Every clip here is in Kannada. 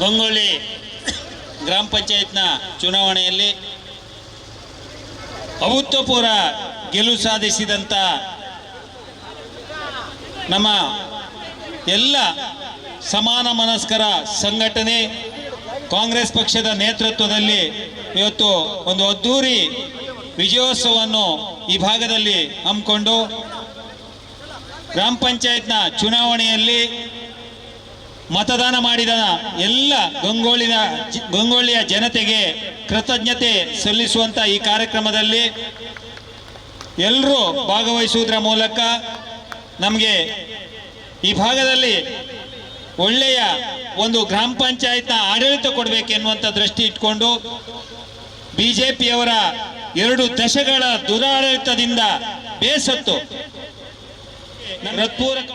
ಗಂಗೊಳ್ಳಿ ಗ್ರಾಮ ಪಂಚಾಯತ್ನ ಚುನಾವಣೆಯಲ್ಲಿ ಅಭೂತಪೂರ್ವ ಗೆಲುವು ಸಾಧಿಸಿದಂಥ ನಮ್ಮ ಎಲ್ಲ ಸಮಾನ ಮನಸ್ಕರ ಸಂಘಟನೆ ಕಾಂಗ್ರೆಸ್ ಪಕ್ಷದ ನೇತೃತ್ವದಲ್ಲಿ ಇವತ್ತು ಒಂದು ಅದ್ದೂರಿ ವಿಜಯೋತ್ಸವವನ್ನು ಈ ಭಾಗದಲ್ಲಿ ಹಮ್ಮಿಕೊಂಡು ಗ್ರಾಮ ಪಂಚಾಯತ್ನ ಚುನಾವಣೆಯಲ್ಲಿ ಮತದಾನ ಮಾಡಿದ ಎಲ್ಲ ಗಂಗೋಳಿನ ಗಂಗೋಳಿಯ ಜನತೆಗೆ ಕೃತಜ್ಞತೆ ಸಲ್ಲಿಸುವಂತ ಈ ಕಾರ್ಯಕ್ರಮದಲ್ಲಿ ಎಲ್ಲರೂ ಭಾಗವಹಿಸುವುದರ ಮೂಲಕ ನಮಗೆ ಈ ಭಾಗದಲ್ಲಿ ಒಳ್ಳೆಯ ಒಂದು ಗ್ರಾಮ ಪಂಚಾಯತ್ನ ಆಡಳಿತ ಕೊಡಬೇಕೆನ್ನುವಂಥ ದೃಷ್ಟಿ ಇಟ್ಕೊಂಡು ಬಿಜೆಪಿಯವರ ಎರಡು ದಶಗಳ ದುರಾಡಳಿತದಿಂದ ಬೇಸತ್ತು. ಹೃತ್ಪೂರ್ವಕ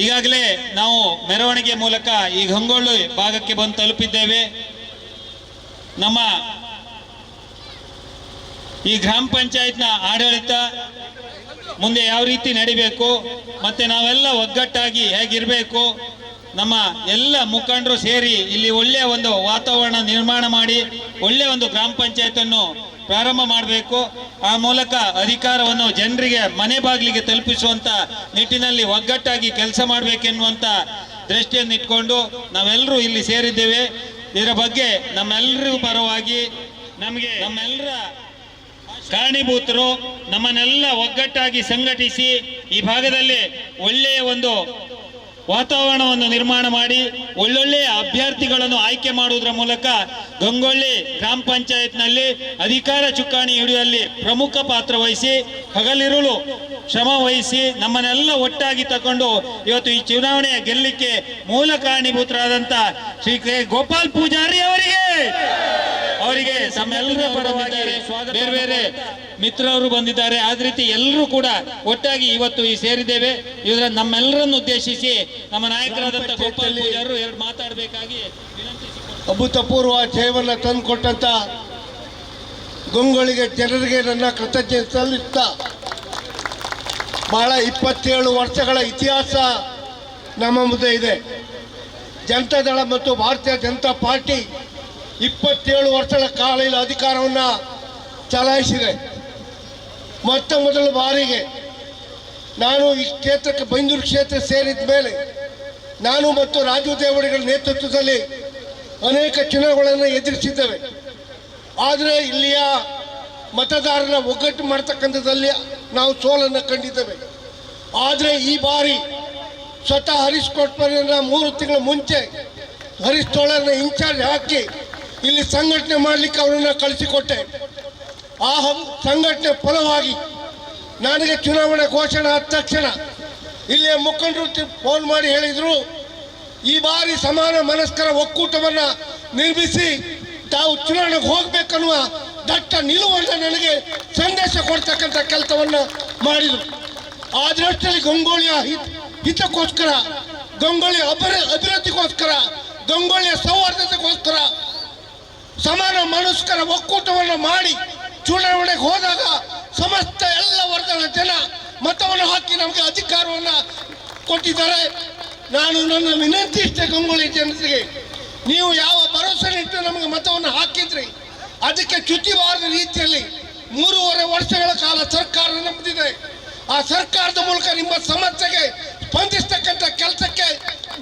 ಈಗಾಗಲೇ ನಾವು ಮೆರವಣಿಗೆ ಮೂಲಕ ಈ ಗಂಗೊಳ್ಳಿ ಭಾಗಕ್ಕೆ ಬಂದು ತಲುಪಿದ್ದೇವೆ. ನಮ್ಮ ಈ ಗ್ರಾಮ ಪಂಚಾಯತ್ನ ಆಡಳಿತ ಮುಂದೆ ಯಾವ ರೀತಿ ನಡಿಬೇಕು, ಮತ್ತೆ ನಾವೆಲ್ಲ ಒಗ್ಗಟ್ಟಾಗಿ ಹೇಗಿರಬೇಕು, ನಮ್ಮ ಎಲ್ಲ ಮುಖಂಡರು ಸೇರಿ ಇಲ್ಲಿ ಒಳ್ಳೆಯ ಒಂದು ವಾತಾವರಣ ನಿರ್ಮಾಣ ಮಾಡಿ ಒಳ್ಳೆಯ ಒಂದು ಗ್ರಾಮ ಪಂಚಾಯತನ್ನು ಪ್ರಾರಂಭ ಮಾಡಬೇಕು. ಆ ಮೂಲಕ ಅಧಿಕಾರವನ್ನು ಜನರಿಗೆ ಮನೆ ಬಾಗಿಲಿಗೆ ತಲುಪಿಸುವಂತ ನಿಟ್ಟಿನಲ್ಲಿ ಒಗ್ಗಟ್ಟಾಗಿ ಕೆಲಸ ಮಾಡಬೇಕೆನ್ನುವಂಥ ದೃಷ್ಟಿಯನ್ನು ಇಟ್ಕೊಂಡು ನಾವೆಲ್ಲರೂ ಇಲ್ಲಿ ಸೇರಿದ್ದೇವೆ. ಇದರ ಬಗ್ಗೆ ನಮ್ಮೆಲ್ಲರ ಪರವಾಗಿ ನಮಗೆ ನಮ್ಮೆಲ್ಲರ ಕಾರಣೀಭೂತರು ನಮ್ಮನ್ನೆಲ್ಲ ಒಗ್ಗಟ್ಟಾಗಿ ಸಂಘಟಿಸಿ ಈ ಭಾಗದಲ್ಲಿ ಒಳ್ಳೆಯ ಒಂದು ವಾತಾವರಣವನ್ನು ನಿರ್ಮಾಣ ಮಾಡಿ ಒಳ್ಳೊಳ್ಳೆಯ ಅಭ್ಯರ್ಥಿಗಳನ್ನು ಆಯ್ಕೆ ಮಾಡುವುದರ ಮೂಲಕ ಗಂಗೊಳ್ಳಿ ಗ್ರಾಮ ಪಂಚಾಯತ್ನಲ್ಲಿ ಅಧಿಕಾರ ಚುಕ್ಕಾಣಿ ಹಿಡಿಯುವಲ್ಲಿ ಪ್ರಮುಖ ಪಾತ್ರ ವಹಿಸಿ, ಹಗಲಿರುಳು ಶ್ರಮ ವಹಿಸಿ ನಮ್ಮನ್ನೆಲ್ಲ ಒಟ್ಟಾಗಿ ತಗೊಂಡು ಇವತ್ತು ಈ ಚುನಾವಣೆಯ ಗೆಲ್ಲಿಕ್ಕೆ ಮೂಲ ಕಾರಣೀಭೂತರಾದಂಥ ಶ್ರೀ ಗೋಪಾಲ್ ಪೂಜಾರಿ ಅವರಿಗೆ ಅವರಿಗೆ ತಮ್ಮೆಲ್ಲರ ಪರವಾಗಿ ಬೇರೆ ಬೇರೆ ಮಿತ್ರರು ಬಂದಿದ್ದಾರೆ. ಆದ ರೀತಿ ಎಲ್ಲರೂ ಕೂಡ ಒಟ್ಟಾಗಿ ಇವತ್ತು ಈ ಸೇರಿದ್ದೇವೆ. ಇವರ ನಮ್ಮೆಲ್ಲರನ್ನು ಉದ್ದೇಶಿಸಿ ನಮ್ಮ ನಾಯಕರಾದಂತಹ ಗೋಪಾಲ್ ಎರಡು ಮಾತಾಡಬೇಕಾಗಿ ಅಭೂತಪೂರ್ವ ಜಯವನ್ನು ತಂದುಕೊಟ್ಟಂತ ಗಂಗೊಳಿಗೆ ಜನರಿಗೆ ನನ್ನ ಕೃತಜ್ಞತೆ ಸಲ್ಲಿಸ್ತಾ ಬಹಳ ಇಪ್ಪತ್ತೇಳು ವರ್ಷಗಳ ಇತಿಹಾಸ ನಮ್ಮ ಮುಂದೆ ಇದೆ. ಜನತಾ ದಳ ಮತ್ತು ಭಾರತೀಯ ಜನತಾ ಪಾರ್ಟಿ ಇಪ್ಪತ್ತೇಳು ವರ್ಷಗಳ ಕಾಲ ಇಲ್ಲಿ ಅಧಿಕಾರವನ್ನು ಚಲಾಯಿಸಿದೆ. ಮೊತ್ತ ಮೊದಲ ಬಾರಿಗೆ ನಾನು ಈ ಕ್ಷೇತ್ರಕ್ಕೆ ಬೈಂದೂರು ಕ್ಷೇತ್ರ ಸೇರಿದ ಮೇಲೆ ನಾನು ಮತ್ತು ರಾಜು ದೇವಡಿಗಳ ನೇತೃತ್ವದಲ್ಲಿ ಅನೇಕ ಚುನಾವಣೆಗಳನ್ನು ಎದುರಿಸಿದ್ದೇವೆ. ಆದರೆ ಇಲ್ಲಿಯ ಮತದಾರರ ಒಗ್ಗಟ್ಟು ಮಾಡ್ತಕ್ಕಂಥದ್ದಲ್ಲಿ ನಾವು ಸೋಲನ್ನು ಕಂಡಿದ್ದೇವೆ. ಆದರೆ ಈ ಬಾರಿ ಸ್ವತಃ ಹರೀಶ್ ಕೊಟ್ಪರಿಯನ್ನ ಮೂರು ತಿಂಗಳ ಮುಂಚೆ ಹರೀಶ್ ತೋಳರನ್ನ ಇನ್ಚಾರ್ಜ್ ಹಾಕಿ ಇಲ್ಲಿ ಸಂಘಟನೆ ಮಾಡಲಿಕ್ಕೆ ಅವರನ್ನು ಕಳಿಸಿಕೊಟ್ಟೆ. ಆ ಸಂಘಟನೆ ಫಲವಾಗಿ ನನಗೆ ಚುನಾವಣೆ ಘೋಷಣೆ ಆದ ತಕ್ಷಣ ಇಲ್ಲಿಯ ಮುಖಂಡರು ಫೋನ್ ಮಾಡಿ ಹೇಳಿದರು, ಈ ಬಾರಿ ಸಮಾನ ಮನಸ್ಕರ ಒಕ್ಕೂಟವನ್ನು ನಿರ್ಮಿಸಿ ತಾವು ಚುನಾವಣೆಗೆ ಹೋಗ್ಬೇಕನ್ನುವ ದಟ್ಟ ನಿಲುವನ್ನು ನನಗೆ ಸಂದೇಶ ಕೊಡ್ತಕ್ಕಂಥ ಕೆಲಸವನ್ನು ಮಾಡಿದರು. ಆ ದೃಷ್ಟಿಯಲ್ಲಿ ಗಂಗೋಳಿಯ ಹಿತ್, ಹಿತಕ್ಕೋಸ್ಕರ ಗಂಗೋಳಿಯ ಅಭಿವೃ ಅಭಿವೃದ್ಧಿಗೋಸ್ಕರ ಗಂಗೋಳಿಯ ಸೌಹಾರ್ದತೆಗೋಸ್ಕರ ಸಮಾನ ಮನಸ್ಕರ ಒಕ್ಕೂಟವನ್ನು ಮಾಡಿ ಚುನಾವಣೆಗೆ ಹೋದಾಗ ಸಮಸ್ತ ಎಲ್ಲ ವರ್ಗದ ಜನ ಮತವನ್ನು ಹಾಕಿ ನಮಗೆ ಅಧಿಕಾರವನ್ನು ಕೊಟ್ಟಿದ್ದಾರೆ. ನಾನು ನನ್ನ ವಿನಂತಿ ಇಷ್ಟೇ ಗಂಗೊಳ್ಳಿ ಜನತೆಗೆ. ನೀವು ಯಾವ ಭರವಸೆ ಇಟ್ಟು ನಮಗೆ ಮತವನ್ನು ಹಾಕಿದ್ರಿ. ಅದಕ್ಕೆ ಚ್ಯುತಿವಾರದ ರೀತಿಯಲ್ಲಿ ಮೂರುವರೆ ವರ್ಷಗಳ ಕಾಲ ಸರ್ಕಾರ ನಂಬಿದೆ ಆ ಸರ್ಕಾರದ ಮೂಲಕ ನಿಮ್ಮ ಸಮಸ್ಯೆಗೆ ಸ್ಪಂದಿಸ್ತಕ್ಕಂಥ ಕೆಲಸಕ್ಕೆ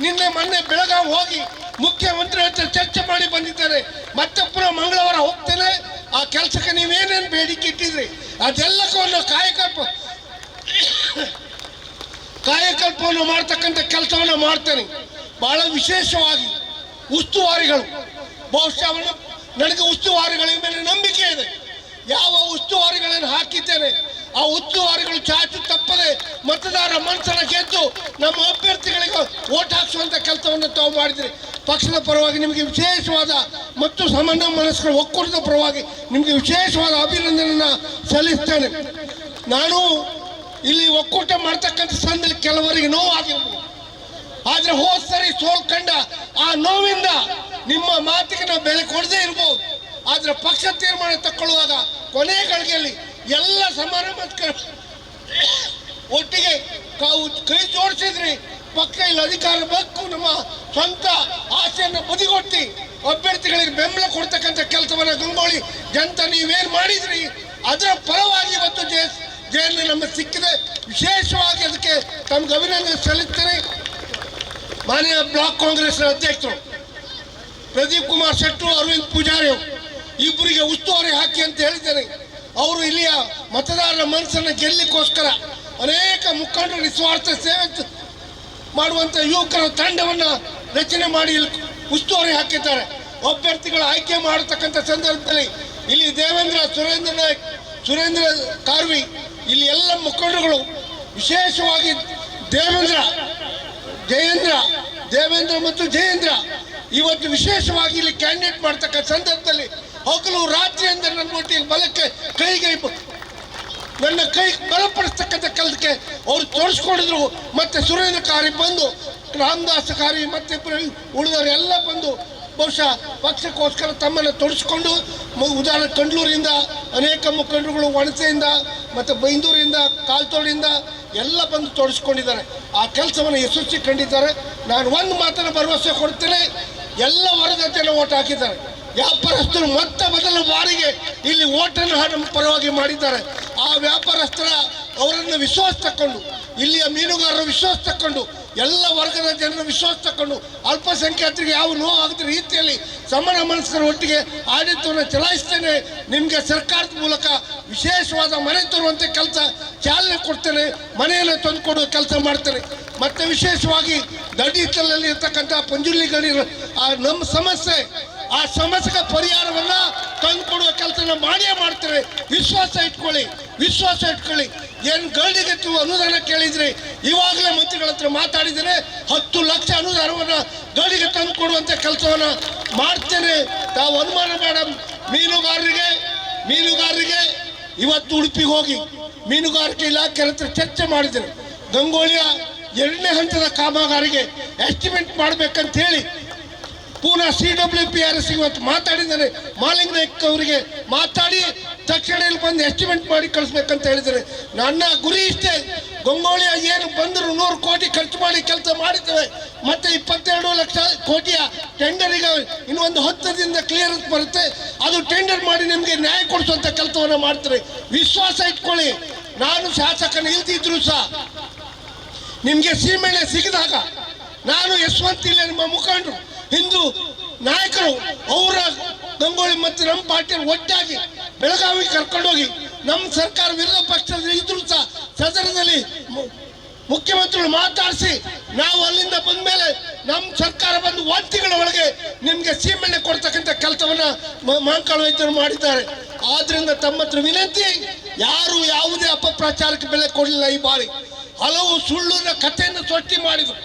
ನಿನ್ನೆ ಮೊನ್ನೆ ಬೆಳಗಾವಿ ಹೋಗಿ ಮುಖ್ಯಮಂತ್ರಿ ಹತ್ರ ಚರ್ಚೆ ಮಾಡಿ ಬಂದಿದ್ದಾರೆ. ಮತ್ತೆ ಮಂಗಳವಾರ ಹೋಗ್ತೇನೆ. ಆ ಕೆಲಸಕ್ಕೆ ನೀವೇನೇನು ಬೇಡಿಕೆ ಇಟ್ಟಿದ್ರಿ? ಅದೆಲ್ಲಕ್ಕೂ ಕಾಯಕಲ್ಪ ಕಾಯಕಲ್ಪವನ್ನು ಮಾಡ್ತಕ್ಕಂಥ ಕೆಲಸವನ್ನು ಮಾಡ್ತೇನೆ. ಬಹಳ ವಿಶೇಷವಾಗಿ ಉಸ್ತುವಾರಿಗಳು. ಬಹುಶಃ ನನಗೆ ಉಸ್ತುವಾರಿಗಳ ಮೇಲೆ ನಂಬಿಕೆ ಇದೆ. ಯಾವ ಉಸ್ತುವಾರಿಗಳನ್ನು ಹಾಕಿದ್ದೇನೆ, ಆ ಉಸ್ತುವಾರಿಗಳು ಚಾಚು ತಪ್ಪದೆ ಮತದಾರ ಮನಸ್ಸನ್ನು ಗೆದ್ದು ನಮ್ಮ ಅಭ್ಯರ್ಥಿಗಳಿಗೆ ಓಟ್ ಹಾಕಿಸುವಂಥ ಕೆಲಸವನ್ನು ತಾವು ಮಾಡಿದ್ರಿ ಪಕ್ಷದ ಪರವಾಗಿ ನಿಮಗೆ ವಿಶೇಷವಾದ ಮತ್ತು ಸಮಾನ ಮನಸ್ಸುಗಳ ಒಕ್ಕೂಟದ ಪರವಾಗಿ ನಿಮಗೆ ವಿಶೇಷವಾದ ಅಭಿನಂದನೆಯನ್ನು ಸಲ್ಲಿಸ್ತೇನೆ. ನಾನು ಇಲ್ಲಿ ಒಕ್ಕೂಟ ಮಾಡ್ತಕ್ಕಂಥ ಸಂದರ್ಭದಲ್ಲಿ ಕೆಲವರಿಗೆ ನೋವಾಗಿರ್ಬೋದು ಆದರೆ ಹೋದ್ ಸರಿ ಸೋಲ್ಕಂಡ ಆ ನೋವಿಂದ ನಿಮ್ಮ ಮಾತಿಗೆ ನಾವು ಬೆಲೆ ಕೊಡದೇ ಇರ್ಬೋದು. ಆದ್ರೆ ಪಕ್ಷ ತೀರ್ಮಾನ ತಕ್ಕೊಳ್ಳುವಾಗ ಕೊನೆ ಗಳಿಗೆಯಲ್ಲಿ ಎಲ್ಲ ಸಮಾರಂಭಕ್ಕೆ ಒಟ್ಟಿಗೆ ತಾವು ಕೈ ಜೋಡಿಸಿದ್ರಿ. ಪಕ್ಷ ಇಲ್ಲಿ, ಅಧಿಕಾರ ಬೇಕು, ನಮ್ಮ ಸ್ವಂತ ಆಸೆಯನ್ನು ಬದಿಗೊಟ್ಟಿ ಅಭ್ಯರ್ಥಿಗಳಿಗೆ ಬೆಂಬಲ ಕೊಡ್ತಕ್ಕಂಥ ಕೆಲಸವನ್ನು ಗಂಗೋಳಿ ಜನತ ನೀವೇನು ಮಾಡಿದ್ರಿ? ಅದರ ಪರವಾಗಿ ಇವತ್ತು ಜಯ ಜಯನ್ನ ನಮಗೆ ಸಿಕ್ಕಿದೆ. ವಿಶೇಷವಾಗಿ ಅದಕ್ಕೆ ತಮ್ಗೆ ಅಭಿನಂದನೆ ಸಲ್ಲಿಸ್ತೇನೆ. ಮಾನ್ಯ ಬ್ಲಾಕ್ ಕಾಂಗ್ರೆಸ್ನ ಅಧ್ಯಕ್ಷರು ಪ್ರದೀಪ್ ಕುಮಾರ್ ಶೆಟ್ಟರು, ಅರವಿಂದ್ ಪೂಜಾರಿ ಇಬ್ಬರಿಗೆ ಉಸ್ತುವಾರಿ ಹಾಕಿ ಅಂತ ಹೇಳಿದ್ದೇನೆ. ಅವರು ಇಲ್ಲಿಯ ಮತದಾರರ ಮನಸ್ಸನ್ನು ಗೆಲ್ಲಕ್ಕೋಸ್ಕರ ಅನೇಕ ಮುಖಂಡರು ನಿಸ್ವಾರ್ಥ ಸೇವೆ ಮಾಡುವಂಥ ಯುವಕರ ತಂಡವನ್ನು ರಚನೆ ಮಾಡಿ ಉಸ್ತುವಾರಿ ಹಾಕಿದ್ದಾರೆ. ಅಭ್ಯರ್ಥಿಗಳ ಆಯ್ಕೆ ಮಾಡತಕ್ಕಂಥ ಸಂದರ್ಭದಲ್ಲಿ ಇಲ್ಲಿ ದೇವೇಂದ್ರ ಸುರೇಂದ್ರ ನಾಯಕ್, ಸುರೇಂದ್ರ ಕಾರ್ವಿ, ಇಲ್ಲಿ ಎಲ್ಲ ಮುಖಂಡರುಗಳು, ವಿಶೇಷವಾಗಿ ದೇವೇಂದ್ರ, ಜಯೇಂದ್ರ, ದೇವೇಂದ್ರ ಮತ್ತು ಜಯೇಂದ್ರ, ಇವತ್ತು ವಿಶೇಷವಾಗಿ ಇಲ್ಲಿ ಕ್ಯಾಂಡಿಡೇಟ್ ಮಾಡ್ತಕ್ಕಂಥ ಸಂದರ್ಭದಲ್ಲಿ ಹಗಲು ರಾತ್ರಿ ಅಂದರೆ ನನ್ನ ಒಟ್ಟಿಗೆ ಬಲಕ್ಕೆ ಕೈಗೆ ನನ್ನ ಕೈ ಬಲಪಡಿಸ್ತಕ್ಕಂಥ ಕೆಲಸಕ್ಕೆ ಅವರು ತೋರಿಸ್ಕೊಂಡಿದ್ರು. ಮತ್ತೆ ಸುರೇಂದ್ರ ಕಾರಿ ಬಂದು ರಾಮದಾಸ ಕಾರಿ ಮತ್ತೆ ಉಳಿದವರೆಲ್ಲ ಉಳಿದವರು ಎಲ್ಲ ಬಂದು ಬಹುಶಃ ಪಕ್ಷಕ್ಕೋಸ್ಕರ ತಮ್ಮನ್ನು ತೊಡಸ್ಕೊಂಡು ಉದಾಹರಣೆ ಕಂಡ್ಲೂರಿಂದ ಅನೇಕ ಮುಖಂಡರುಗಳು ವಣಸೆಯಿಂದ ಮತ್ತು ಬೈಂದೂರಿಂದ ಕಾಲ್ತೋಡಿಂದ ಎಲ್ಲ ಬಂದು ತೊಡಸ್ಕೊಂಡಿದ್ದಾರೆ. ಆ ಕೆಲಸವನ್ನು ಯಶಸ್ವಿ ಕಂಡಿದ್ದಾರೆ. ನಾನು ಒಂದು ಮಾತನ್ನು ಭರವಸೆ ಕೊಡ್ತೇನೆ. ಎಲ್ಲ ವರ್ಗದ ಜನ ಓಟ್ ಹಾಕಿದ್ದಾರೆ. ವ್ಯಾಪಾರಸ್ಥರು ಮೊತ್ತ ಮೊದಲ ಬಾರಿಗೆ ಇಲ್ಲಿ ಓಟನ್ನು ಹಣ ಪರವಾಗಿ ಮಾಡಿದ್ದಾರೆ. ಆ ವ್ಯಾಪಾರಸ್ಥರ ಅವರನ್ನು ವಿಶ್ವಾಸ ತಕ್ಕೊಂಡು, ಇಲ್ಲಿಯ ಮೀನುಗಾರರ ವಿಶ್ವಾಸ ತಕ್ಕೊಂಡು, ಎಲ್ಲ ವರ್ಗದ ಜನರ ವಿಶ್ವಾಸ ತಕ್ಕೊಂಡು, ಅಲ್ಪಸಂಖ್ಯಾತರಿಗೆ ಯಾವ ನೋವು ಆಗದ ರೀತಿಯಲ್ಲಿ ಸಮಾನ ಮನಸ್ಕರ ಒಟ್ಟಿಗೆ ಆಡಳಿತವನ್ನು ಚಲಾಯಿಸ್ತೇನೆ. ನಿಮಗೆ ಸರ್ಕಾರದ ಮೂಲಕ ವಿಶೇಷವಾದ ಮನೆ ತರುವಂತೆ ಕೆಲಸ ಚಾಲನೆ ಕೊಡ್ತೇನೆ. ಮನೆಯನ್ನು ತಂದುಕೊಡುವ ಕೆಲಸ ಮಾಡ್ತೇನೆ. ಮತ್ತು ವಿಶೇಷವಾಗಿ ದಡಿತಲಲ್ಲಿ ಇರ್ತಕ್ಕಂಥ ಪಂಜುಲಿ ಗಡಿ ನಮ್ಮ ಸಮಸ್ಯೆ ಆ ಸಮಸ್ಯೆಗೆ ಪರಿಹಾರವನ್ನ ತಂದುಕೊಡುವ ಕೆಲಸನ ಮಾಡಿಯೇ ಮಾಡ್ತಾರೆ. ವಿಶ್ವಾಸ ಇಟ್ಕೊಳ್ಳಿ ವಿಶ್ವಾಸ ಇಟ್ಕೊಳ್ಳಿ. ಏನು ಗರಡಿಗೆ ಅನುದಾನ ಕೇಳಿದ್ರಿ ಇವಾಗಲೇ ಮಂತ್ರಿಗಳ ಹತ್ರ ಮಾತಾಡಿದರೆ ಹತ್ತು ಲಕ್ಷ ಅನುದಾನವನ್ನು ಗಳಿಗೆ ತಂದು ಕೊಡುವಂತ ಕೆಲಸವನ್ನ ಮಾಡ್ತೇನೆ. ತಾವು ಅನುಮಾನ ಬೇಡ. ಮೀನುಗಾರರಿಗೆ ಮೀನುಗಾರರಿಗೆ ಇವತ್ತು ಉಡುಪಿಗೆ ಹೋಗಿ ಮೀನುಗಾರಿಕೆ ಇಲಾಖೆ ಹತ್ರ ಚರ್ಚೆ ಮಾಡಿದ್ದೇನೆ ಗಂಗೋಳಿಯ ಎರಡನೇ ಹಂತದ ಕಾಮಗಾರಿಗೆ ಎಸ್ಟಿಮೇಟ್ ಮಾಡ್ಬೇಕಂತ ಹೇಳಿ ಪುನಃ C W P R S ಇವತ್ತು ಮಾತಾಡಿದ್ದಾರೆ. ಮಾಲಿಂಗ್ ನಾಯ್ಕ್ ಅವರಿಗೆ ಮಾತಾಡಿ, ತಕ್ಷಣ ಇಲ್ಲಿ ಬಂದು ಎಸ್ಟಿಮೇಟ್ ಮಾಡಿ ಕಳಿಸ್ಬೇಕಂತ ಹೇಳಿದ್ದಾರೆ. ನನ್ನ ಗುರಿ ಇಷ್ಟೇ. ಗಂಗೋಳಿಯ ಏನು ಬಂದರು ನೂರು ಕೋಟಿ ಖರ್ಚು ಮಾಡಿ ಕೆಲಸ ಮಾಡಿದ್ದೇವೆ. ಮತ್ತೆ ಇಪ್ಪತ್ತೆರಡು ಲಕ್ಷ ಕೋಟಿಯ ಟೆಂಡರಿಗೆ ಇನ್ನೊಂದು ಹತ್ತು ದಿನದ ಕ್ಲಿಯರೆನ್ಸ್ ಬರುತ್ತೆ. ಅದು ಟೆಂಡರ್ ಮಾಡಿ ನಿಮಗೆ ನ್ಯಾಯ ಕೊಡಿಸುವಂತ ಕೆಲಸವನ್ನು ಮಾಡ್ತಾರೆ. ವಿಶ್ವಾಸ ಇಟ್ಕೊಳ್ಳಿ. ನಾನು ಶಾಸಕನ ಇಲ್ದಿದ್ರು ಸಹ ನಿಮಗೆ ಸೀಮೆಣ್ಣೆ ಸಿಗದಾಗ ನಾನು ಯಶವಂತ ಇಲ್ಲ ನಿಮ್ಮ ಮುಖಂಡರು. ಹಿಂದೂ ನಾಯಕರು ಅವರ ಗಂಗೋಳಿ ಮತ್ತು ನಮ್ಮ ಪಾರ್ಟಿ ಒಟ್ಟಾಗಿ ಬೆಳಗಾವಿಗೆ ಕರ್ಕೊಂಡೋಗಿ ನಮ್ಮ ಸರ್ಕಾರ ವಿರೋಧ ಪಕ್ಷದಲ್ಲಿ ಇದ್ರು ಸಹ ಸದನದಲ್ಲಿ ಮುಖ್ಯಮಂತ್ರಿಗಳು ಮಾತಾಡಿಸಿ ನಾವು ಅಲ್ಲಿಂದ ಬಂದ ಮೇಲೆ ನಮ್ಮ ಸರ್ಕಾರ ಬಂದು ಒಂದು ತಿಂಗಳ ಒಳಗೆ ನಿಮಗೆ ಸೀಮೆಣ್ಣೆ ಕೊಡ್ತಕ್ಕಂಥ ಕೆಲಸವನ್ನ ಮಾಂಕಾಳು ವೈದ್ಯರು ಮಾಡಿದ್ದಾರೆ. ಆದ್ರಿಂದ ತಮ್ಮ ಹತ್ರ ವಿನಂತಿ, ಯಾರು ಯಾವುದೇ ಅಪಪ್ರಚಾರಕ್ಕೆ ಬೆಲೆ ಕೊಡಲಿಲ್ಲ ಈ ಬಾರಿ. ಹಲವು ಸುಳ್ಳು ಕಥೆಯನ್ನು ಸೃಷ್ಟಿ ಮಾಡಿದ್ರು.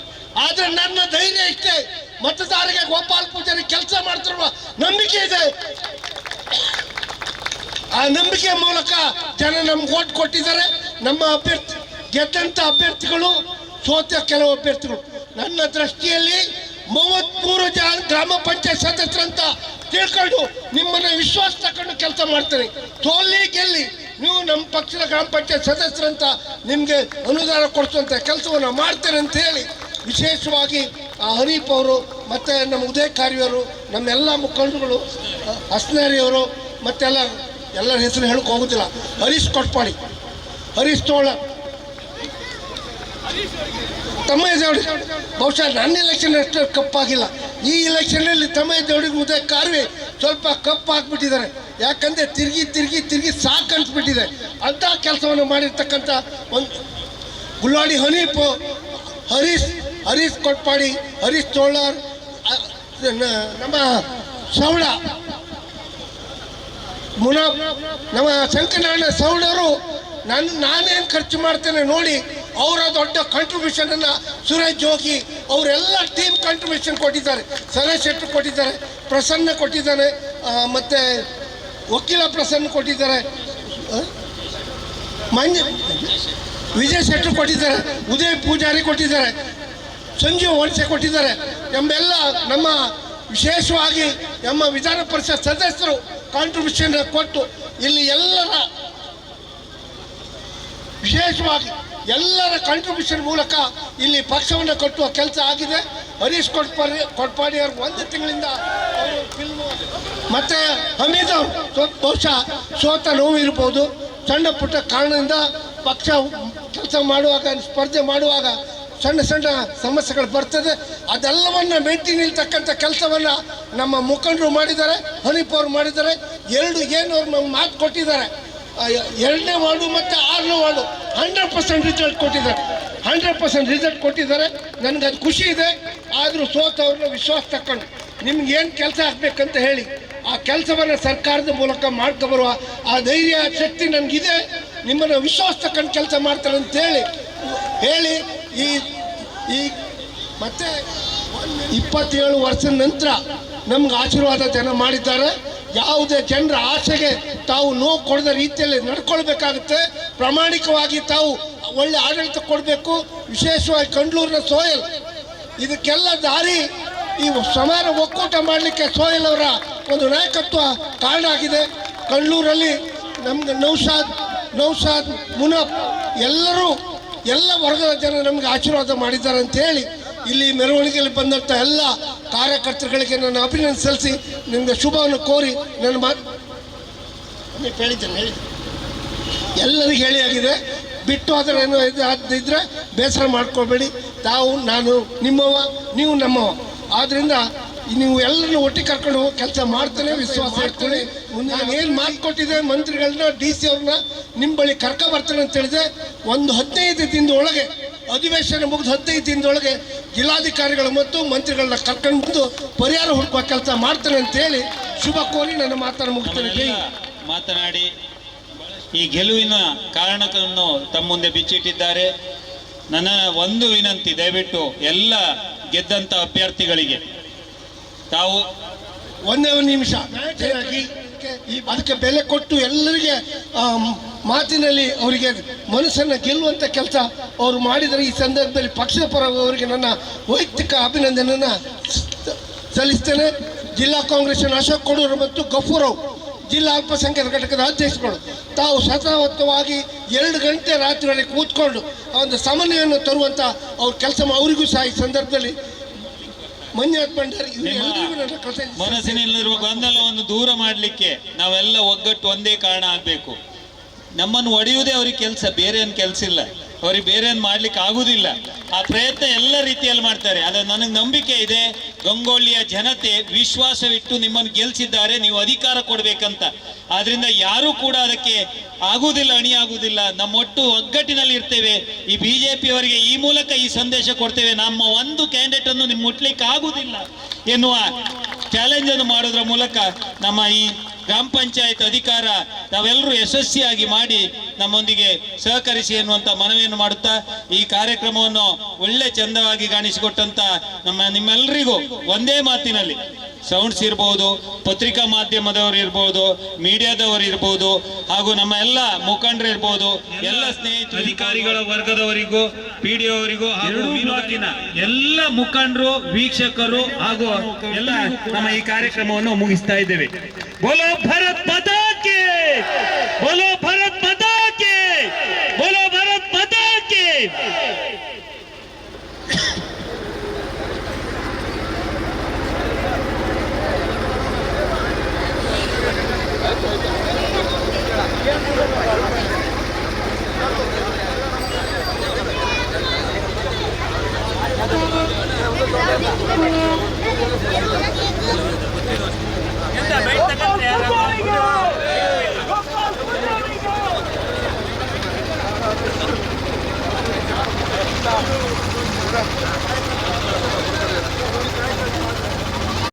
ಆದರೆ ನನ್ನ ಧೈರ್ಯ ಇಷ್ಟೇ ಮತದಾರರಿಗೆ ಗೋಪಾಲ್ ಪೂಜಾರಿ ಕೆಲಸ ಮಾಡ್ತಿರುವ ನಂಬಿಕೆ ಇದೆ. ಆ ನಂಬಿಕೆ ಮೂಲಕ ಜನ ನಮ್ಗೆ ಓಟ್ ಕೊಟ್ಟಿದ್ದಾರೆ. ನಮ್ಮ ಅಭ್ಯರ್ಥಿ ಗೆದ್ದಂತ ಅಭ್ಯರ್ಥಿಗಳು, ಸೋತ ಕೆಲವು ಅಭ್ಯರ್ಥಿಗಳು. ನನ್ನ ದೃಷ್ಟಿಯಲ್ಲಿ ಮೂವತ್ಮೂರು ಜನ ಗ್ರಾಮ ಪಂಚಾಯತ್ ಸದಸ್ಯರಂತ ತಿಳ್ಕೊಂಡು ನಿಮ್ಮನ್ನ ವಿಶ್ವಾಸ ತಕೊಂಡು ಕೆಲಸ ಮಾಡ್ತೇನೆ. ಸೋಲಿ ಗೆಲ್ಲಿ, ನೀವು ನಮ್ಮ ಪಕ್ಷದ ಗ್ರಾಮ ಪಂಚಾಯತ್ ಸದಸ್ಯರಂತ ನಿಮಗೆ ಅನುದಾನ ಕೊಡಿಸುವಂತ ಕೆಲಸವನ್ನು ಮಾಡ್ತೇನೆ ಅಂತ ಹೇಳಿ ವಿಶೇಷವಾಗಿ ಆ ಹರೀಫ್ ಅವರು, ಮತ್ತು ನಮ್ಮ ಉದಯ ಕಾರ್ಯವರು ನಮ್ಮೆಲ್ಲ ಮುಖಂಡರುಗಳು ಹಸ್ನಾರಿಯವರು ಮತ್ತೆಲ್ಲ ಎಲ್ಲರ ಹೆಸರು ಹೇಳಕ್ಕೆ ಹೋಗೋದಿಲ್ಲ. ಹರೀಶ್ ಕೊಟ್ಪಾಡಿ, ಹರೀಶ್ ತೋಳ ತಮ್ಮ ದೇವಡಿ ಬಹುಶಃ ನನ್ನ ಎಲೆಕ್ಷನ್ ಅಷ್ಟು ಕಪ್ಪಾಗಿಲ್ಲ ಈ ಎಲೆಕ್ಷನಲ್ಲಿ ತಮ್ಮ ದೇವಡಿಗೆ ಉದಯ ಕಾರ್ವೆ ಸ್ವಲ್ಪ ಕಪ್ಪು ಹಾಕ್ಬಿಟ್ಟಿದ್ದಾರೆ. ಯಾಕಂದ್ರೆ ತಿರುಗಿ ತಿರುಗಿ ತಿರುಗಿ ಸಾಕು ಅನ್ಸ್ಬಿಟ್ಟಿದೆ. ಅಂತ ಕೆಲಸವನ್ನು ಮಾಡಿರ್ತಕ್ಕಂಥ ಒಂದು ಗುಲ್ಲಾಡಿ ಹನೀಪು ಹರೀಶ್ ಹರೀಶ್ ಕೊಟ್ಪಾಡಿ, ಹರೀಶ್ ಚೋಳರ್ ನಮ್ಮ ಸೌಳ. ಮುನಾ, ನಮ್ಮ ಶಂಕರನಾರಾಯಣ ಸೌಡರು ನಾನು, ನಾನೇನು ಖರ್ಚು ಮಾಡ್ತೇನೆ ನೋಡಿ, ಅವರ ದೊಡ್ಡ ಕಾಂಟ್ರಿಬ್ಯೂಷನ್ ಅನ್ನ ಸುರೇಶ್ ಜೋಗಿ ಅವರೆಲ್ಲ ಟೀಮ್ ಕಾಂಟ್ರಿಬ್ಯೂಷನ್ ಕೊಟ್ಟಿದ್ದಾರೆ. ಸರೇಶ್ ಶೆಟ್ಟರು ಕೊಟ್ಟಿದ್ದಾರೆ, ಪ್ರಸನ್ನ ಕೊಟ್ಟಿದ್ದಾರೆ ಮತ್ತು ವಕೀಲ ಪ್ರಸನ್ನ ಕೊಟ್ಟಿದ್ದಾರೆ? ಮಂಜ ವಿಜಯ್ ಶೆಟ್ಟರು ಕೊಟ್ಟಿದ್ದಾರೆ, ಉದಯ್ ಪೂಜಾರಿ ಕೊಟ್ಟಿದ್ದಾರೆ. ಸಂಜೀವ್ ವಣಸೆ ಕೊಟ್ಟಿದ್ದಾರೆ. ಎಂಬೆಲ್ಲ ನಮ್ಮ ವಿಶೇಷವಾಗಿ ನಮ್ಮ ವಿಧಾನ ಪರಿಷತ್ ಸದಸ್ಯರು ಕಾಂಟ್ರಿಬ್ಯೂಷನ್ ಕೊಟ್ಟು ಇಲ್ಲಿ ಎಲ್ಲರ ವಿಶೇಷವಾಗಿ ಎಲ್ಲರ ಕಾಂಟ್ರಿಬ್ಯೂಷನ್ ಮೂಲಕ ಇಲ್ಲಿ ಪಕ್ಷವನ್ನು ಕಟ್ಟುವ ಕೆಲಸ ಆಗಿದೆ. ಹರೀಶ್ ಕೊಟ್ಪಾಡಿ ಕೊಟ್ಪಾಡಿ ಅವ್ರಿಗೆ ಒಂದು ತಿಂಗಳಿಂದ ಫಿಲ್ಮು ಮತ್ತೆ ಹಮೀದ್ ಅವರು ಬಹುಶಃ ಸೋತ ನೋವು ಇರ್ಬೋದು ಸಣ್ಣ ಪುಟ್ಟ ಕಾರಣದಿಂದ ಪಕ್ಷ ಕೆಲಸ ಮಾಡುವಾಗ, ಸ್ಪರ್ಧೆ ಮಾಡುವಾಗ ಸಣ್ಣ ಸಣ್ಣ ಸಮಸ್ಯೆಗಳು ಬರ್ತದೆ, ಅದೆಲ್ಲವನ್ನ ಮೆಟ್ಟಿ ನಿಲ್ತಕ್ಕಂಥ ಕೆಲಸವನ್ನ ನಮ್ಮ ಮುಖಂಡರು ಮಾಡಿದ್ದಾರೆ ಹನೀಪ್ ಅವರು ಮಾಡಿದ್ದಾರೆ, ಎರಡು ಏನು ಅವ್ರು ನಮ್ಗೆ ಮಾತು ಕೊಟ್ಟಿದ್ದಾರೆ. ಎರಡನೇ ವಾರ್ಡು ಮತ್ತು ಆರನೇ ವಾರ್ಡು ಹಂಡ್ರೆಡ್ ಪರ್ಸೆಂಟ್ ರಿಸಲ್ಟ್ ಕೊಟ್ಟಿದ್ದಾರೆ. ಹಂಡ್ರೆಡ್ ಪರ್ಸೆಂಟ್ ರಿಸಲ್ಟ್ ಕೊಟ್ಟಿದ್ದಾರೆ. ನನಗೆ ಅದು ಖುಷಿ ಇದೆ, ಆದರೂ ಸೋತವ್ರನ್ನ ವಿಶ್ವಾಸ ತಕ್ಕೊಂಡು ನಿಮ್ಗೆ ಏನು ಕೆಲಸ ಆಗಬೇಕಂತ ಹೇಳಿ, ಆ ಕೆಲಸವನ್ನು ಸರ್ಕಾರದ ಮೂಲಕ ಮಾಡ್ಕೊಬರುವ ಆ ಧೈರ್ಯ, ಶಕ್ತಿ ನನಗಿದೆ. ನಿಮ್ಮನ್ನು ವಿಶ್ವಾಸ ತಕೊಂಡು ಕೆಲಸ ಮಾಡ್ತಾರೆ ಅಂತ ಹೇಳಿ ಹೇಳಿ ಈ ಈ ಮತ್ತೆ ಇಪ್ಪತ್ತೇಳು ವರ್ಷದ ನಂತರ ನಮ್ಗೆ ಆಶೀರ್ವಾದ ಜನ ಮಾಡಿದ್ದಾರೆ. ಯಾವುದೇ ಜನರ ಆಸೆಗೆ ತಾವು ನೋವು ಕೊಡದ ರೀತಿಯಲ್ಲಿ ನಡ್ಕೊಳ್ಬೇಕಾಗುತ್ತೆ. ಪ್ರಾಮಾಣಿಕವಾಗಿ ತಾವು ಒಳ್ಳೆ ಆಡಳಿತ ಕೊಡಬೇಕು. ವಿಶೇಷವಾಗಿ ಕಂಡ್ಲೂರಿನ ಸೋಯಲ್. ಇದಕ್ಕೆಲ್ಲ ದಾರಿ ಈ ಸಮಾನ ಒಕ್ಕೂಟ ಮಾಡಲಿಕ್ಕೆ ಸೋಯಲ್ ಅವರ ಒಂದು ನಾಯಕತ್ವ ಕಾರಣ ಆಗಿದೆ. ಕಂಡ್ಲೂರಲ್ಲಿ ನಮ್ಗೆ ನೌಶಾದ್ ನೌಶಾದ್ ಮುನಫ್ ಎಲ್ಲರೂ ಎಲ್ಲ ವರ್ಗದ ಜನ ನಮಗೆ ಆಶೀರ್ವಾದ ಮಾಡಿದ್ದಾರೆ ಅಂತ ಹೇಳಿ ಇಲ್ಲಿ ಮೆರವಣಿಗೆಯಲ್ಲಿ ಬಂದಂಥ ಎಲ್ಲ ಕಾರ್ಯಕರ್ತರುಗಳಿಗೆ ನನ್ನ ಅಭಿನಂದನೆ ಸಲ್ಲಿಸಿ ನಿಮಗೆ ಶುಭವನ್ನು ಕೋರಿ ನನ್ನ ಮಾತು ಹೇಳಿದ್ದೇನೆ ಹೇಳಿದ್ದೆ ಎಲ್ಲರಿಗೂ ಹೇಳಿ ಆಗಿದೆ. ಬಿಟ್ಟು ಅದರ ಏನು ಇದು ಇದ್ರೆ ಬೇಸರ ಮಾಡ್ಕೋಬೇಡಿ. ತಾವು, ನಾನು ನಿಮ್ಮವ ನೀವು ನಮ್ಮವ ಆದ್ರಿಂದ ನೀವು ಎಲ್ಲರೂ ಒಟ್ಟಿಗೆ ಕರ್ಕೊಂಡು ಹೋಗಿ ಕೆಲಸ ಮಾಡ್ತಾನೆ, ವಿಶ್ವಾಸ ಇಟ್ಕೊಳ್ಳಿ. ಮುಂದೆ ನಾನು ಏನು ಮಾತು ಕೊಟ್ಟಿದ್ದೆ, ಮಂತ್ರಿಗಳನ್ನ ಡಿ ಸಿ ಅವ್ರನ್ನ ನಿಮ್ಮ ಬಳಿ ಕರ್ಕ ಬರ್ತಾನೆ ಅಂತ ಹೇಳಿದೆ. ಒಂದು ಹದಿನೈದು ದಿನದೊಳಗೆ ಅಧಿವೇಶನ ಮುಗಿದು ಹದಿನೈದು ದಿನದೊಳಗೆ ಜಿಲ್ಲಾಧಿಕಾರಿಗಳು ಮತ್ತು ಮಂತ್ರಿಗಳನ್ನ ಕರ್ಕೊಂಡು ಬಂದು ಪರಿಹಾರ ಹುಡುಕುವ ಕೆಲಸ ಮಾಡ್ತಾರೆ ಅಂತ ಹೇಳಿ ಶುಭ ಕೋರಿ ನನ್ನ ಮಾತನ್ನು ಮುಗಿಸ್ತೇನೆ. ಮಾತನಾಡಿ ಈ ಗೆಲುವಿನ ಕಾರಣಗಳನ್ನು ತಮ್ಮ ಮುಂದೆ ಬಿಚ್ಚಿಟ್ಟಿದ್ದಾರೆ. ನನ್ನ ಒಂದು ವಿನಂತಿ ದಯವಿಟ್ಟು ಎಲ್ಲ ಗೆದ್ದಂಥ ಅಭ್ಯರ್ಥಿಗಳಿಗೆ ತಾವು ಒಂದೇ ಒಂದು ನಿಮಿಷ. ಅದಕ್ಕೆ ಬೆಲೆ ಕೊಟ್ಟು ಎಲ್ಲರಿಗೆ ಮಾತಿನಲ್ಲಿ ಅವರಿಗೆ ಮನಸ್ಸನ್ನು ಗೆಲ್ಲುವಂಥ ಕೆಲಸ ಅವರು ಮಾಡಿದರೆ ಈ ಸಂದರ್ಭದಲ್ಲಿ ಪಕ್ಷದ ಪರವಾಗಿ ನನ್ನ ವೈಯಕ್ತಿಕ ಅಭಿನಂದನೆಯನ್ನು ಸಲ್ಲಿಸ್ತೇನೆ. ಜಿಲ್ಲಾ ಕಾಂಗ್ರೆಸ್ನ ಅಶೋಕ್ ಕೊಡೂರು ಮತ್ತು ಗಫೂರವ್ ಜಿಲ್ಲಾ ಅಲ್ಪಸಂಖ್ಯಾತ ಘಟಕದ ಅಧ್ಯಕ್ಷರುಗಳು. ತಾವು ಸತಾವತ್ತವಾಗಿ ಎರಡು ಗಂಟೆ ರಾತ್ರಿಯಲ್ಲಿ ಕೂತ್ಕೊಂಡು ಒಂದು ಸಮನ್ವಯವನ್ನು ತರುವಂಥ ಅವ್ರ ಕೆಲಸ ಅವರಿಗೂ ಸಹ ಈ ಸಂದರ್ಭದಲ್ಲಿ ಭಂಡಾರಿ ಇವರೆಲ್ಲರಿಗೂ ನನ್ನ ಮನಸ್ಸಿನಲ್ಲಿರುವ ಗೊಂದಲವನ್ನು ದೂರ ಮಾಡಲಿಕ್ಕೆ ನಾವೆಲ್ಲ ಒಗ್ಗಟ್ಟು ಒಂದೇ ಕಾರಣ ಆಗಬೇಕು. ನಮ್ಮನ್ನು ಒಡೆಯುವುದೇ ಅವ್ರಿಗೆ ಕೆಲಸ ಬೇರೆ ಏನು ಕೆಲಸ ಇಲ್ಲ. ಅವ್ರಿಗೆ ಬೇರೆ ಏನು ಮಾಡ್ಲಿಕ್ಕೆ ಆಗುದಿಲ್ಲ. ಆ ಪ್ರಯತ್ನ ಎಲ್ಲ ರೀತಿಯಲ್ಲಿ ಮಾಡ್ತಾರೆ. ಆದರೆ ನನಗೆ ನಂಬಿಕೆ ಇದೆ ಗಂಗೊಳ್ಳಿಯ ಜನತೆ ವಿಶ್ವಾಸವಿಟ್ಟು ನಿಮ್ಮನ್ನು ಗೆಲ್ಸಿದ್ದಾರೆ, ನೀವು ಅಧಿಕಾರ ಕೊಡಬೇಕಂತ. ಆದ್ರಿಂದ ಯಾರೂ ಕೂಡ ಅದಕ್ಕೆ ಆಗುವುದಿಲ್ಲ, ಅಣಿಯಾಗುವುದಿಲ್ಲ. ನಮ್ಮ ಒಟ್ಟು ಒಗ್ಗಟ್ಟಿನಲ್ಲಿ ಇರ್ತೇವೆ. ಈ ಬಿಜೆಪಿ ಅವರಿಗೆ ಈ ಮೂಲಕ ಈ ಸಂದೇಶ ಕೊಡ್ತೇವೆ. ನಮ್ಮ ಒಂದು ಕ್ಯಾಂಡಿಡೇಟ್ ಅನ್ನು ನಿಮ್ ಮುಟ್ಲಿಕ್ಕೆ ಆಗುವುದಿಲ್ಲ ಎನ್ನುವ ಚಾಲೆಂಜ್ ಅನ್ನು ಮಾಡೋದ್ರ ಮೂಲಕ ನಮ್ಮ ಈ ಗ್ರಾಮ ಪಂಚಾಯತ್ ಅಧಿಕಾರ ನಾವೆಲ್ಲರೂ ಯಶಸ್ವಿಯಾಗಿ ಮಾಡಿ ನಮ್ಮೊಂದಿಗೆ ಸಹಕರಿಸಿ ಎನ್ನುವಂತ ಮನವಿಯನ್ನು ಮಾಡುತ್ತಾ ಈ ಕಾರ್ಯಕ್ರಮವನ್ನು ಒಳ್ಳೆ ಚಂದವಾಗಿ ಕಾಣಿಸಿಕೊಟ್ಟಂತ ನಮ್ಮ ನಿಮ್ಮೆಲ್ಲರಿಗೂ ಒಂದೇ ಮಾತಿನಲ್ಲಿ. ಸೌಂಡ್ಸ್ ಇರ್ಬೋದು ಪತ್ರಿಕಾ ಮಾಧ್ಯಮದವರು ಇರ್ಬೋದು ಮೀಡಿಯಾದವರು ಇರ್ಬೋದು ಹಾಗೂ ನಮ್ಮ ಎಲ್ಲ ಮುಖಂಡರು ಇರ್ಬೋದು ಎಲ್ಲ ಸ್ನೇಹಿತರು ಅಧಿಕಾರಿಗಳ ವರ್ಗದವರಿಗೂ ಪಿ ಡಿ ಅವರಿಗೂ ಎಲ್ಲ ಮುಖಂಡರು ವೀಕ್ಷಕರು ಹಾಗೂ ಎಲ್ಲ ನಮ್ಮ ಈ ಕಾರ್ಯಕ್ರಮವನ್ನು ಮುಗಿಸ್ತಾ ಇದ್ದೇವೆ. ಬೋಲೋ ಭರತ್ ಮಾತಾ ಕೆ ಬೋಲೋ ಭರತ್ ಮಾತಾ ಕೆ ಬೋಲೋ ಭರತ್ ಮಾತಾ ಕೆ